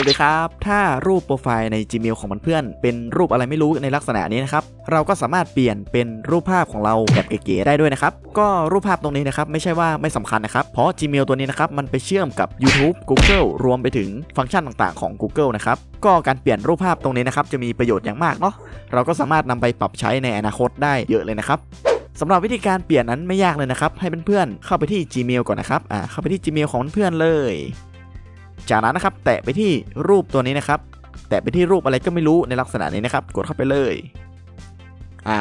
วัสดีครับ ถ้ารูปโปรไฟล์ใน Gmail ของเพื่อนเป็นรูปอะไรไม่รู้ในลักษณะนี้นะครับ เราก็สามารถเปลี่ยนเป็นรูปภาพของเราแบบเก๋ๆได้ด้วยนะครับ ก็รูปภาพตรงนี้นะครับไม่ใช่ว่าไม่สำคัญนะครับ เพราะ Gmail ตัวนี้นะครับมันไปเชื่อมกับ YouTube Google รวมไปถึงฟังก์ชันต่างๆของ Google นะครับ ก็การเปลี่ยนรูปภาพตรงนี้นะครับจะมีประโยชน์อย่างมากเนาะ เราก็สามารถนำไปปรับใช้ในอนาคตได้เยอะเลยนะครับสำหรับวิธีการเปลี่ยนนั้นไม่ยากเลยนะครับ ให้เพื่อนๆเข้าไปที่ Gmail ก่อนนะครับ อ่า เข้าไปที่ Gmail ของเพื่อนเลย จากนั้นนะครับแตะไปที่รูปตัวนี้นะครับ แตะไปที่รูปอะไรก็ไม่รู้ในลักษณะนี้นะครับ กดเข้าไปเลยอ่า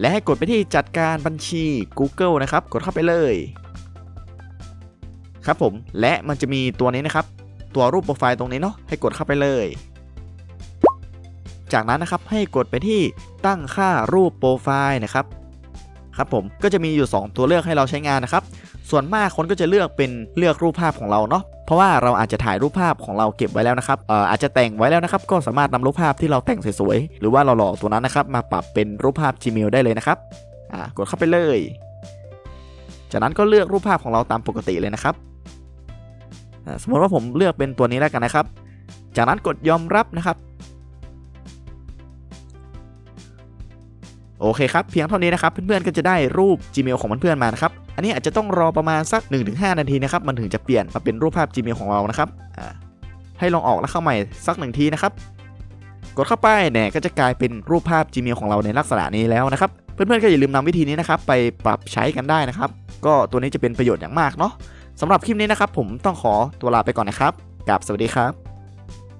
และให้กดไปที่จัดการบัญชี Google นะครับ กดเข้าไปเลย ครับผมและมันจะมีตัวนี้นะครับ ตัวรูปโปรไฟล์ตรงนี้เนาะให้กดเข้าไปเลย จากนั้นนะครับให้กดไปที่ตั้งค่ารูปโปรไฟล์นะครับ ครับผมก็จะมีอยู่ 2 ตัวเลือกให้เราใช้งานนะครับส่วนมากคนก็จะเลือกเป็นเลือกรูปภาพของเราเนาะเพราะว่าเราอาจจะถ่ายรูปภาพของเราเก็บไว้แล้วนะครับเอ่ออาจจะแต่งไว้แล้วนะครับ ก็สามารถนำรูปภาพที่เราแต่งสวยๆหรือว่าเราหล่อตัวนั้นนะครับ มาปรับเป็นรูปภาพ Gmail ได้เลยนะครับอ่ากดเข้าไปเลย จากนั้นก็เลือกรูปภาพของเราตามปกติเลยนะครับสมมติว่าผมเลือกเป็นตัวนี้แล้วกันนะครับ จากนั้นกดยอมรับนะครับ โอเคครับ เพียงเท่านี้นะครับเพื่อนๆก็จะได้รูป Gmail ของเพื่อนๆมานะครับอันนี้อาจจะต้องรอประมาณสัก 1-5 นาทีนะครับมันถึงจะเปลี่ยนมาเป็นรูปภาพ Gmail ของเรานะครับให้ลองออกแล้วเข้าใหม่สักหนึ่งทีนะครับกดเข้าไปเนี่ยก็จะกลายเป็นรูปภาพ Gmail ของเราในลักษณะนี้แล้วนะครับเพื่อนๆก็อย่าลืมนำวิธีนี้นะครับไปปรับใช้กันได้นะครับ ก็ตัวนี้จะเป็นประโยชน์อย่างมากเนาะสำหรับคลิปนี้นะครับผมต้องขอตัวลาไปก่อนนะครับกับสวัสดีครับ